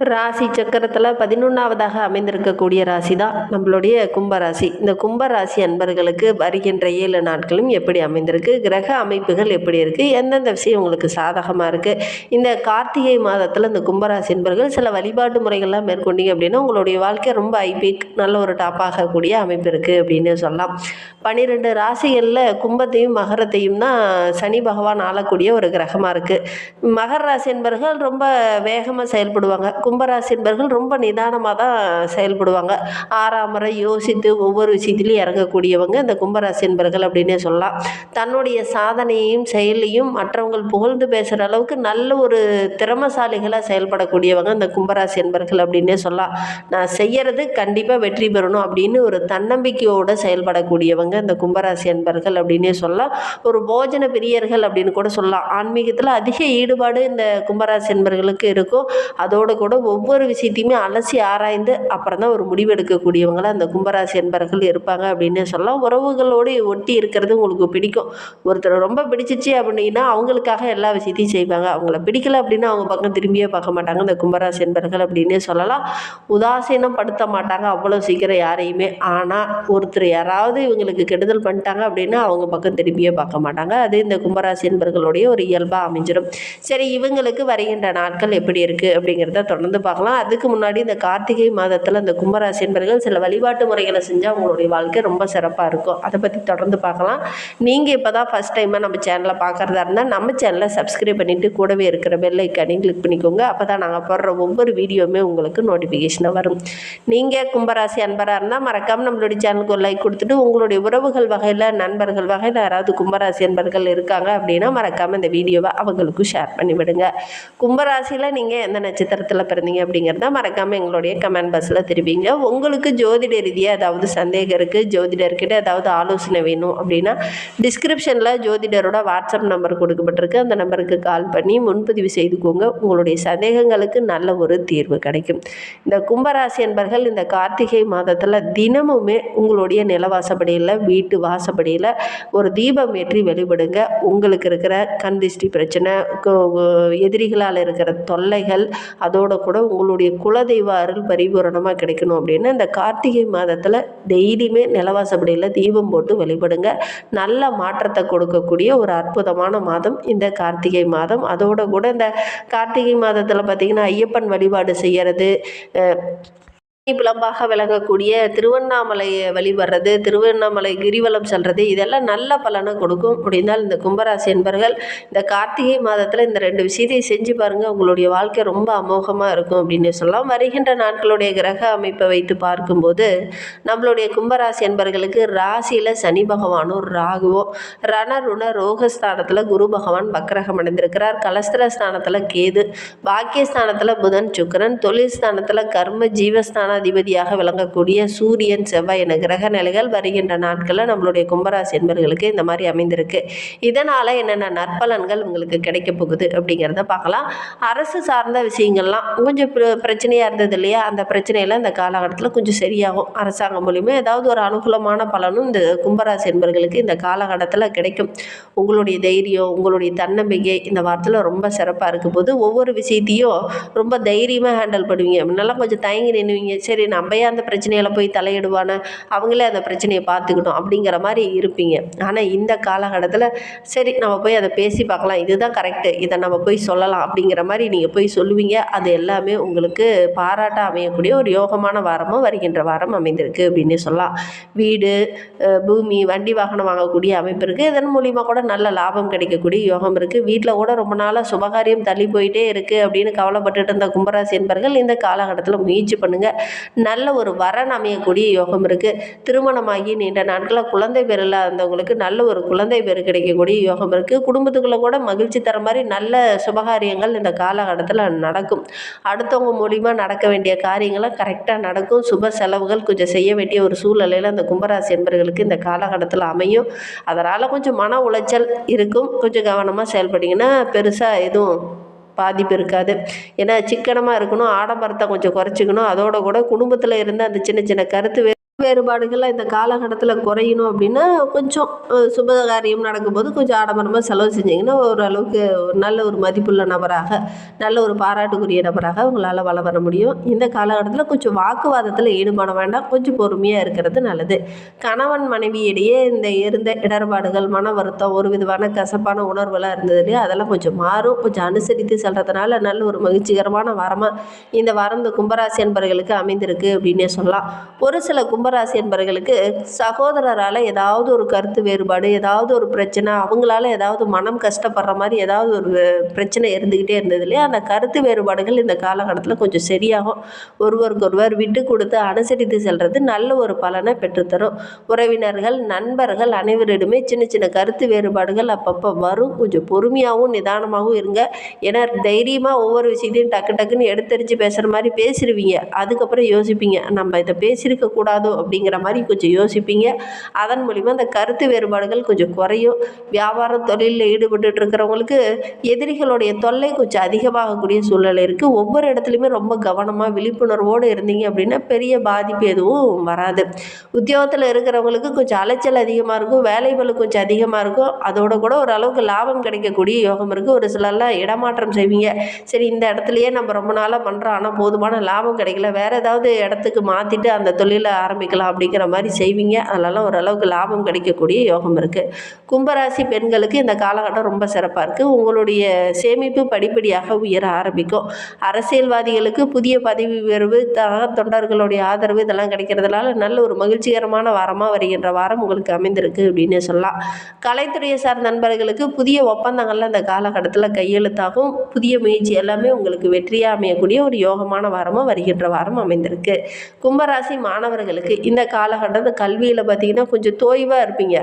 ராசி சக்கரத்தில் பதினொன்றாவதாக அமைந்திருக்கக்கூடிய ராசி தான் நம்மளுடைய கும்பராசி. இந்த கும்பராசி அன்பர்களுக்கு வருகின்ற ஏழு நாட்களும் எப்படி அமைந்திருக்கு? கிரக அமைப்புகள் எப்படி இருக்குது எந்தெந்த விஷயம் உங்களுக்கு சாதகமாக இருக்குது இந்த கார்த்திகை மாதத்தில் இந்த கும்பராசி அன்பர்கள் சில வழிபாட்டு முறைகள்லாம் மேற்கொண்டீங்க அப்படின்னா உங்களுடைய வாழ்க்கை ரொம்ப ஐபிக் நல்ல ஒரு டாப்பாகக்கூடிய அமைப்பு இருக்குது அப்படின்னு சொல்லலாம். பன்னிரெண்டு ராசிகளில் கும்பத்தையும் மகரத்தையும் தான் சனி பகவான் ஆளக்கூடிய ஒரு கிரகமாக இருக்குது மகர ராசி என்பர்கள் ரொம்ப வேகமாக செயல்படுவாங்க. கும்பராசி என்பர்கள் ரொம்ப நிதானமாக தான் செயல்படுவாங்க ஆறாமரை யோசித்து ஒவ்வொரு விஷயத்திலையும் இறங்கக்கூடியவங்க இந்த கும்பராசி என்பர்கள் அப்படின்னே சொல்லலாம். தன்னுடைய சாதனையையும் செயலையும் மற்றவங்கள் புகழ்ந்து பேசுகிற அளவுக்கு நல்ல ஒரு திறமசாலிகளாக செயல்படக்கூடியவங்க இந்த கும்பராசி என்பர்கள் அப்படின்னே சொல்லலாம். நான் செய்யறது கண்டிப்பாக வெற்றி பெறணும் அப்படின்னு ஒரு தன்னம்பிக்கையோடு செயல்படக்கூடியவங்க இந்த கும்பராசி என்பர்கள் அப்படின்னே சொல்லலாம். ஒரு போஜன பிரியர்கள் அப்படின்னு கூட சொல்லலாம். ஆன்மீகத்தில் அதிக ஈடுபாடு இந்த கும்பராசி என்பர்களுக்கு இருக்கும். அதோடு கூட ஒவ்வொரு விஷயத்தையுமே அலசி ஆராய்ந்து அப்புறம் தான் ஒரு முடிவு எடுக்கக்கூடியவங்களை அந்த கும்பராசி என்பர்கள் இருப்பாங்க அப்படின்னு சொல்லலாம். உறவுகளோடு ஒட்டி இருக்கிறது உங்களுக்கு பிடிக்கும். ஒருத்தர் ரொம்ப பிடிச்சிச்சு அப்படின்னா அவங்களுக்காக எல்லா விஷயத்தையும் செய்வாங்க. அவங்கள பிடிக்கல அப்படின்னா அவங்க பக்கம் திரும்பியே பார்க்க மாட்டாங்க. இந்த கும்பராசி என்பர்கள் அப்படின்னே சொல்லலாம். உதாசீனம் படுத்த மாட்டாங்க அவ்வளோ சீக்கிரம் யாரையுமே. ஆனால் ஒருத்தர் யாராவது இவங்களுக்கு கெடுதல் பண்ணிட்டாங்க அப்படின்னா அவங்க பக்கம் திரும்பியே பார்க்க மாட்டாங்க. அது இந்த கும்பராசி என்பர்களுடைய ஒரு இயல்பாக அமைஞ்சிடும் சரி இவங்களுக்கு வருகின்ற நாட்கள் எப்படி இருக்குது அப்படிங்கிறத தொடர்ந்து பார்க்கலாம். அதுக்கு முன்னாடி இந்த கார்த்திகை மாதத்தில் இந்த கும்பராசி என்பர்கள் சில வழிபாட்டு முறைகளை செஞ்சால் உங்களுடைய வாழ்க்கை ரொம்ப சிறப்பாக இருக்கும். அதை பற்றி தொடர்ந்து பார்க்கலாம். நீங்கள் இப்போ தான் ஃபஸ்ட் டைமாக நம்ம சேனலை பார்க்குறதா இருந்தால் நம்ம சேனலை சப்ஸ்கிரைப் பண்ணிவிட்டு கூடவே இருக்கிற பெல் ஐக்கானையும் கிளிக் பண்ணிக்கோங்க. அப்போ தான் நாங்கள் போடுற ஒவ்வொரு வீடியோவுமே உங்களுக்கு நோட்டிஃபிகேஷனாக வரும். நீங்கள் கும்பராசி அன்பராக இருந்தால் மறக்காமல் நம்மளுடைய சேனலுக்கு ஒரு லைக் கொடுத்துட்டு உங்களுடைய உறவுகள் வகையில் நண்பர்கள் வகையில் யாராவது கும்பராசி அன்பர்கள் இருக்காங்க அப்படின்னா மறக்காமல் இந்த வீடியோவை அவங்களுக்கும் ஷேர் பண்ணிவிடுங்க. கும்பராசியில் நீங்கள் எந்த நட்சத்திரத்தில் பிறந்தீங்க அப்படிங்கிறத மறக்காமல் எங்களுடைய கமெண்ட் பாக்ஸில் தெரிவிங்க. உங்களுக்கு ஜோதிட ரீதியாக ஏதாவது சந்தேகம் இருக்குது ஜோதிடர்கிட்ட ஏதாவது ஆலோசனை வேணும் அப்படின்னா டிஸ்கிரிப்ஷனில் ஜோதிடரோட வாட்ஸ்அப் நம்பர் கொடுக்கப்பட்டிருக்கு. அந்த நம்பருக்கு கால் பண்ணி முன்பதிவு செய்துக்கோங்க. உங்களுடைய சந்தேகங்களுக்கு நல்ல ஒரு தீர்வு கிடைக்கும். இந்த கும்பராசி என்பர்கள் இந்த கார்த்திகை மாதத்தில் தினமுமே உங்களுடைய நிலவாசப்படியில் வீட்டு வாசப்படியில் ஒரு தீபம் ஏற்றி வெளிப்படுங்க உங்களுக்கு இருக்கிற கண் திருஷ்டி பிரச்சனை எதிரிகளால் இருக்கிற தொல்லைகள் அதோட கூட உங்களுடைய குலதெய்வ அருள் பரிபூரணமாக கிடைக்கணும் அப்படின்னு இந்த கார்த்திகை மாதத்தில் டெய்லியுமே நிலவாசப்படியில் தீபம் போட்டு வழிபடுங்க. நல்ல மாற்றத்தை கொடுக்கக்கூடிய ஒரு அற்புதமான மாதம் இந்த கார்த்திகை மாதம். அதோட கூட இந்த கார்த்திகை மாதத்தில் பார்த்திங்கன்னா ஐயப்பன் வழிபாடு செய்கிறது புலம்பாக விளங்கக்கூடிய திருவண்ணாமலையை வழிபடுறது திருவண்ணாமலை கிரிவலம் செல்றது இதெல்லாம் நல்ல பலனை கொடுக்கும். முடிந்தால் இந்த கும்பராசி என்பர்கள் இந்த கார்த்திகை மாதத்தில் இந்த ரெண்டு விஷயத்தை செஞ்சு பாருங்கள் உங்களுடைய வாழ்க்கை ரொம்ப அமோகமாக இருக்கும் அப்படின்னு சொல்லலாம். வருகின்ற நாட்களுடைய கிரக அமைப்பை வைத்து பார்க்கும்போது நம்மளுடைய கும்பராசி என்பர்களுக்கு ராசியில் சனி பகவானும் ராகுவும் ரணருண ரோகஸ்தானத்தில் குரு பகவான் பக்ரகம் அடைந்திருக்கிறார். கலஸ்திர ஸ்தானத்தில் கேது பாக்கியஸ்தானத்தில் புதன் சுக்கரன் தொழில் ஸ்தானத்தில் கர்ம அதிபதியாக விளங்கக்கூடிய சூரியன் செவ்வாய் என கிரக நிலைகள் வருகின்ற நாட்களில் நம்மளுடைய கும்பராசி என்பர்களுக்கு இந்த மாதிரி அமைந்திருக்கு. இதனால் என்னென்ன நற்பலன்கள் உங்களுக்கு கிடைக்க போகுது அப்படிங்கிறத பார்க்கலாம். அரசு சார்ந்த விஷயங்கள்லாம் கொஞ்சம் பிரச்சனையாக இருந்தது இல்லையா? அந்த பிரச்சனையில் இந்த காலகட்டத்தில் கொஞ்சம் சரியாகும். அரசாங்கம் மூலிமா ஏதாவது ஒரு அனுகூலமான பலனும் இந்த கும்பராசி என்பர்களுக்கு இந்த காலகட்டத்தில் கிடைக்கும். உங்களுடைய தைரியம் உங்களுடைய தன்னம்பிக்கை இந்த வாரத்தில் ரொம்ப சிறப்பாக இருக்கும் போது ஒவ்வொரு விஷயத்தையும் ரொம்ப தைரியமாக ஹேண்டில் பண்ணுவீங்க. முன்னெல்லாம் கொஞ்சம் தயங்கி நின்னுவீங்க. சரி நம்ம ஏன் அந்த பிரச்சனையில் போய் தலையிடுவானே அவங்களே அந்த பிரச்சனையை பார்த்துக்கிட்டோம் அப்படிங்கிற மாதிரி இருப்பீங்க. ஆனால் இந்த காலகட்டத்தில் சரி நம்ம போய் அதை பேசி பார்க்கலாம். இதுதான் கரெக்டு. இதை நம்ம போய் சொல்லலாம் அப்படிங்கிற மாதிரி நீங்கள் போய் சொல்லுவீங்க. அது எல்லாமே உங்களுக்கு பாராட்ட அமையக்கூடிய ஒரு யோகமான வாரமும் வருகின்ற வாரம் அமைந்திருக்கு அப்படின்னு சொல்லலாம். வீடு பூமி வண்டி வாகனம் வாங்கக்கூடிய அமைப்பு இருக்குது இதன் மூலிமா கூட நல்ல லாபம் கிடைக்கக்கூடிய யோகம் இருக்குது வீட்டில் கூட ரொம்ப நாளாக சுபகாரியம் தள்ளி போயிட்டே இருக்குது அப்படின்னு கவலைப்பட்டுட்டு இருந்த கும்பராசி என்பர்கள் இந்த காலகட்டத்தில் முயற்சி பண்ணுங்கள் நல்ல ஒரு வரன் அமையக்கூடிய யோகம் இருக்குது திருமணமாகி நீண்ட நாட்களில் குழந்தை பேர் இல்லாதவங்களுக்கு நல்ல ஒரு குழந்தை பேர் கிடைக்கக்கூடிய யோகம் இருக்குது குடும்பத்துக்குள்ளே கூட மகிழ்ச்சி தர மாதிரி நல்ல சுபகாரியங்கள் இந்த காலகட்டத்தில் நடக்கும். அடுத்தவங்க மூலிமா நடக்க வேண்டிய காரியங்களும் கரெக்டாக நடக்கும். சுப செலவுகள் கொஞ்சம் செய்ய வேண்டிய ஒரு சூழ்நிலையில் அந்த கும்பராசி என்பர்களுக்கு இந்த காலகட்டத்தில் அமையும். அதனால் கொஞ்சம் மன உளைச்சல் இருக்கும். கொஞ்சம் கவனமாக செயல்பட்டிங்கன்னா பெருசாக எதுவும் பாதிப்பு இருக்காது. ஏன்னா சிக்கனமாக இருக்கணும் ஆடம்பரத்தை கொஞ்சம் குறைச்சிக்கணும். அதோட கூட குடும்பத்தில் இருந்து அந்த சின்ன சின்ன கருத்து வேறுபாடுகள்லாம் இந்த காலகட்டத்தில் குறையணும் அப்படின்னா கொஞ்சம் அஹ், சுபகாரியம் நடக்கும்போது கொஞ்சம் ஆடம்பரமாக செலவு செஞ்சிங்கன்னா ஓரளவுக்கு ஒரு நல்ல ஒரு மதிப்புள்ள நபராக நல்ல ஒரு பாராட்டுக்குரிய நபராக உங்களால் வள வர முடியும். இந்த காலகட்டத்தில் கொஞ்சம் வாக்குவாதத்தில் ஈடுபட வேண்டாம். கொஞ்சம் பொறுமையாக இருக்கிறது நல்லது. கணவன் மனைவியிடையே இந்த இருந்த இடர்பாடுகள் மன வருத்தம் ஒரு விதமான கசப்பான உணர்வெல்லாம் இருந்தது இல்லையா? அதெல்லாம் கொஞ்சம் மாறும். கொஞ்சம் அனுசரித்து செல்றதுனால நல்ல ஒரு மகிழ்ச்சிகரமான வாரமாக இந்த வாரம் இந்த கும்பராசி என்பவர்களுக்கு அமைந்திருக்கு அப்படின்னே சொல்லலாம். ஒரு சில கும்பராசி என்பவர்களுக்கு சகோதரரால் ஏதாவது ஒரு கருத்து வேறுபாடு ஏதாவது ஒரு பிரச்சனை அவங்களால ஏதாவது மனம் கஷ்டப்படுற மாதிரி ஏதாவது ஒரு பிரச்சனை இருந்துக்கிட்டே இருந்தது இல்லையா? அந்த கருத்து வேறுபாடுகள் இந்த காலகட்டத்தில் கொஞ்சம் சரியாகும். ஒருவருக்கொருவர் விட்டு கொடுத்து அனுசரித்து செல்வது நல்ல ஒரு பலனை பெற்றுத்தரும். உறவினர்கள் நண்பர்கள் அனைவரிடமே சின்ன சின்ன கருத்து வேறுபாடுகள் அப்பப்போ வரும். கொஞ்சம் பொறுமையாகவும் நிதானமாகவும் இருங்க. ஏன்னா தைரியமாக ஒவ்வொரு விஷயத்தையும் டக்கு டக்குன்னு எடுத்தறிஞ்சு பேசுகிற மாதிரி பேசிடுவீங்க அதுக்கப்புறம் யோசிப்பீங்க. நம்ம இதை பேசியிருக்க கூடாதோ? அப்படிங்கிற மாதிரி கொஞ்சம் யோசிப்பீங்க. அதன் மூலிமா அந்த கருத்து வேறுபாடுகள் கொஞ்சம் குறையும். வியாபாரம் தொழிலில் ஈடுபட்டு இருக்கிறவங்களுக்கு எதிரிகளுடைய தொல்லை கொஞ்சம் அதிகமாகக்கூடிய சூழ்நிலை இருக்குது ஒவ்வொரு இடத்துலையுமே ரொம்ப கவனமாக விழிப்புணர்வோடு இருந்தீங்க அப்படின்னா பெரிய பாதிப்பு எதுவும் வராது. உத்தியோகத்தில் இருக்கிறவங்களுக்கு கொஞ்சம் அலைச்சல் அதிகமாக இருக்கும். வேலை கொஞ்சம் அதிகமாக இருக்கும். அதோட கூட ஓரளவுக்கு லாபம் கிடைக்கக்கூடிய யோகம் இருக்குது ஒரு சிலர்லாம் இடமாற்றம் செய்வீங்க. சரி இந்த இடத்துலையே நம்ம ரொம்ப நாளாக பண்ணுறோம் ஆனால் போதுமான லாபம் கிடைக்கல. வேறு ஏதாவது இடத்துக்கு மாற்றிட்டு அந்த தொழிலை ஆரம்பிக்கலாம் அப்படிங்கிற மாதிரி செய்வீங்க. அதெல்லாம் ஓரளவுக்கு லாபம் கிடைக்கக்கூடிய யோகம் இருக்குது கும்பராசி பெண்களுக்கு இந்த காலகட்டம் ரொம்ப சிறப்பாக இருக்குது உங்களுடைய சேமிப்பு படிப்படியாக உயர ஆரம்பிக்கும். அரசியல்வாதிகளுக்கு புதிய பதவி உயர்வு தொண்டர்களுடைய ஆதரவு இதெல்லாம் கிடைக்கிறதுனால நல்ல ஒரு மகிழ்ச்சிகரமான வாரமாக வருகின்ற வாரம் உங்களுக்கு அமைந்திருக்கு அப்படின்னு சொல்லலாம். கலைத்துறையை சார் நண்பர்களுக்கு புதிய ஒப்பந்தங்கள்லாம் இந்த காலகட்டத்தில் கையெழுத்தாகும். புதிய முயற்சி எல்லாமே உங்களுக்கு வெற்றியாக அமையக்கூடிய ஒரு யோகமான வாரமாக வருகின்ற வாரம் அமைந்திருக்கு. கும்பராசி மாணவர்களுக்கு இந்த காலகட்டத்தில் கல்வியில் பார்த்தீங்கன்னா கொஞ்சம் தோய்வாக இருப்பீங்க.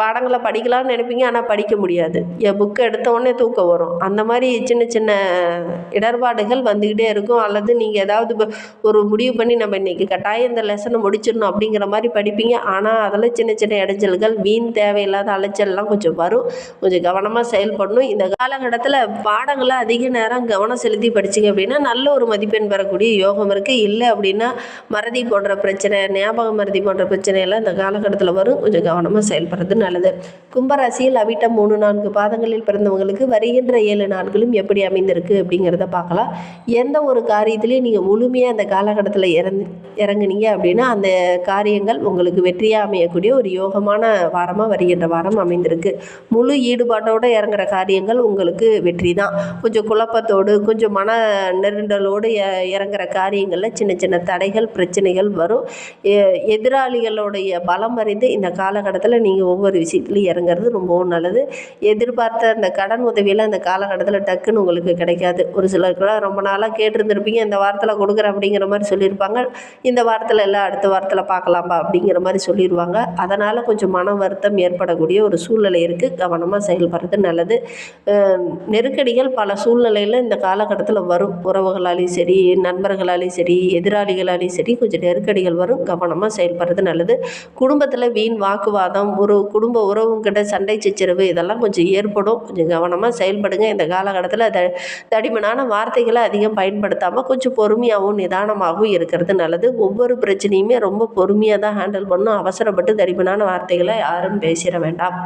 பாடங்களை படிக்கலாம்னு நினைப்பீங்க ஆனால் படிக்க முடியாது. என் புக்கை எடுத்த உடனே தூக்கம் வரும். அந்த மாதிரி சின்ன சின்ன இடர்பாடுகள் வந்துக்கிட்டே இருக்கும். அல்லது நீங்கள் ஏதாவது ஒரு முடிவு பண்ணி நம்ம இன்றைக்கி கட்டாயம் இந்த லெசனை முடிச்சிடணும் அப்படிங்கிற மாதிரி படிப்பீங்க. ஆனால் அதில் சின்ன சின்ன இடைஞ்சல்கள் வீண் தேவையில்லாத அலைச்சல்லாம் கொஞ்சம் வரும். கொஞ்சம் கவனமாக செயல்படணும். இந்த காலகட்டத்தில் பாடங்களை அதிக நேரம் கவனம் செலுத்தி படிச்சிங்க அப்படின்னா நல்ல ஒரு மதிப்பெண் பெறக்கூடிய யோகம் இருக்குது இல்லை அப்படின்னா மறதி போன்ற பிரச்சனை ஞாபக மருதி போன்ற பிரச்சனையெல்லாம் இந்த காலகட்டத்தில் வரும். கொஞ்சம் கவனமாக செயல்படுறது நல்லது. கும்பராசியில் அவிட்டம் மூணு நான்கு பாதங்களில் பிறந்தவங்களுக்கு வருகின்ற ஏழு நாட்களும் எப்படி அமைந்திருக்கு அப்படிங்கிறத பார்க்கலாம். எந்த ஒரு காரியத்திலையும் நீங்கள் முழுமையாக அந்த காலகட்டத்தில் இறந்து இறங்குனீங்க அப்படின்னா அந்த காரியங்கள் உங்களுக்கு வெற்றியாக அமையக்கூடிய ஒரு யோகமான வாரமாக வருகின்ற வாரம் அமைந்திருக்கு. முழு ஈடுபாட்டோடு இறங்குற காரியங்கள் உங்களுக்கு வெற்றி தான். கொஞ்சம் குழப்பத்தோடு கொஞ்சம் மன நெருண்டலோடு இறங்குற காரியங்களில் சின்ன சின்ன தடைகள் பிரச்சனைகள் வரும். எதிராளிகளுடைய பலம் அறிந்து இந்த காலகட்டத்தில் நீங்கள் ஒவ்வொரு விஷயத்துலையும் இறங்குறது ரொம்பவும் நல்லது. எதிர்பார்த்த அந்த கடன் உதவியெல்லாம் இந்த காலகட்டத்தில் டக்குன்னு உங்களுக்கு கிடைக்காது. ஒரு சிலருக்குலாம் ரொம்ப நாளாக கேட்டிருந்துருப்பீங்க இந்த வாரத்தில் கொடுக்குறேன் அப்படிங்கிற மாதிரி சொல்லியிருப்பாங்க. இந்த வாரத்தில் எல்லாம் அடுத்த வாரத்தில் பார்க்கலாம்பா அப்படிங்கிற மாதிரி சொல்லிடுவாங்க அதனால் கொஞ்சம் மன வருத்தம் ஏற்படக்கூடிய ஒரு சூழ்நிலை இருக்குது கவனமாக செயல்படுறது நல்லது. நெருக்கடிகள் பல சூழ்நிலையில் இந்த காலகட்டத்தில் வரும். உறவுகளாலேயும் சரி நண்பர்களாலேயும் சரி எதிராளிகளாலேயும் சரி கொஞ்சம் நெருக்கடிகள் வரும். கவனமாக செயல்படுறது நல்லது. குடும்பத்தில் வீண் வாக்குவாதம் ஒரு குடும்ப உறவுங்கிட்ட சண்டை சச்சரவு இதெல்லாம் கொஞ்சம் ஏற்படும். கொஞ்சம் கவனமாக செயல்படுங்க. இந்த காலகட்டத்தில் த தடிமனான வார்த்தைகளை அதிகம் பயன்படுத்தாமல் கொஞ்சம் பொறுமையாகவும் நிதானமாகவும் இருக்கிறது நல்லது. ஒவ்வொரு பிரச்சனையுமே ரொம்ப பொறுமையாக தான் ஹேண்டில் பண்ணணும். அவசரப்பட்டு தடிமனான வார்த்தைகளை யாரும் பேசிட வேண்டாம்.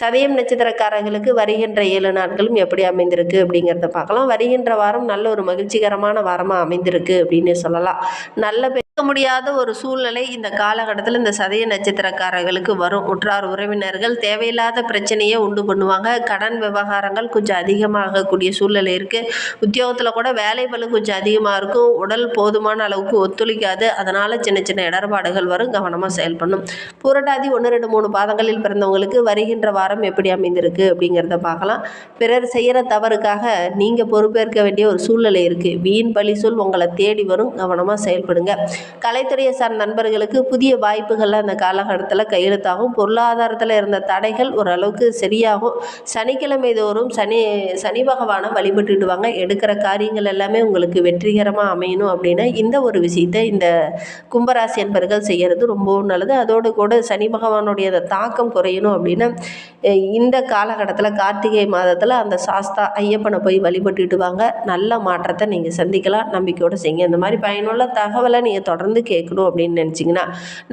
சதயம் நட்சத்திரக்காரர்களுக்கு வருகின்ற ஏழு நாட்களும் எப்படி அமைந்திருக்கு அப்படிங்கிறத பார்க்கலாம். வருகின்ற வாரம் நல்ல ஒரு மகிழ்ச்சிகரமான வாரமாக அமைந்திருக்கு அப்படின்னு சொல்லலாம். நல்ல முடியாத ஒரு சூழ்நிலை இந்த காலகட்டத்தில் இந்த சதய நட்சத்திரக்காரர்களுக்கு வரும். உற்றார் உறவினர்கள் தேவையில்லாத பிரச்சனையை உண்டு பண்ணுவாங்க. கடன் விவகாரங்கள் கொஞ்சம் அதிகமாகக்கூடிய சூழ்நிலை இருக்குது உத்தியோகத்தில் கூட வேலை பலு கொஞ்சம் அதிகமாக இருக்கும். உடல் போதுமான அளவுக்கு ஒத்துழைக்காது. அதனால் சின்ன சின்ன இடர்பாடுகள் வரும். கவனமாக செயல்படணும். புரட்டாதி ஒன்று ரெண்டு மூணு பாதங்களில் பிறந்தவங்களுக்கு வருகின்ற வாரம் எப்படி அமைந்திருக்கு அப்படிங்கிறத பார்க்கலாம். பிறர் செய்கிற தவறுக்காக நீங்கள் பொறுப்பேற்க வேண்டிய ஒரு சூழ்நிலை இருக்குது வீண் பழி சொல் உங்களை தேடி வரும். கவனமாக செயல்படுங்க. கலைத்துறையை சார்ந்த நண்பர்களுக்கு புதிய வாய்ப்புகள் அந்த காலகட்டத்தில் கையெழுத்தாகும். பொருளாதாரத்தில் இருந்த தடைகள் ஓரளவுக்கு சரியாகும். சனிக்கிழமை தோறும் சனி சனி பகவானை வழிபட்டுடுவாங்க எடுக்கிற காரியங்கள் எல்லாமே உங்களுக்கு வெற்றிகரமாக அமையணும் அப்படின்னா இந்த ஒரு விஷயத்தை இந்த கும்பராசி என்பர்கள் செய்கிறது ரொம்பவும் நல்லது. அதோடு கூட சனி பகவானுடைய அந்த தாக்கம் குறையணும் அப்படின்னா இந்த காலகட்டத்தில் கார்த்திகை மாதத்தில் அந்த சாஸ்தா ஐயப்பனை போய் வழிபட்டுட்டு வாங்க நல்ல மாற்றத்தை நீங்கள் சந்திக்கலாம். நம்பிக்கையோடு செய்யுங்க. இந்த மாதிரி பயனுள்ள தகவலை நீங்கள் தொடர்ந்து கேட்கணும் அப்படின்னு நினச்சிங்கன்னா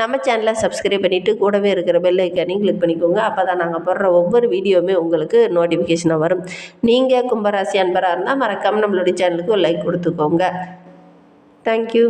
நம்ம சேனலை சப்ஸ்கிரைப் பண்ணிவிட்டு கூடவே இருக்கிற பெல் ஐக்கானையும் கிளிக் பண்ணிக்கோங்க. அப்போ தான் நாங்கள் போடுற ஒவ்வொரு வீடியோவுமே உங்களுக்கு நோட்டிஃபிகேஷனாக வரும். நீங்கள் கும்பராசி அன்பராக இருந்தால் மறக்காமல் நம்மளுடைய சேனலுக்கு ஒரு லைக் கொடுத்துக்கோங்க. தேங்க்யூ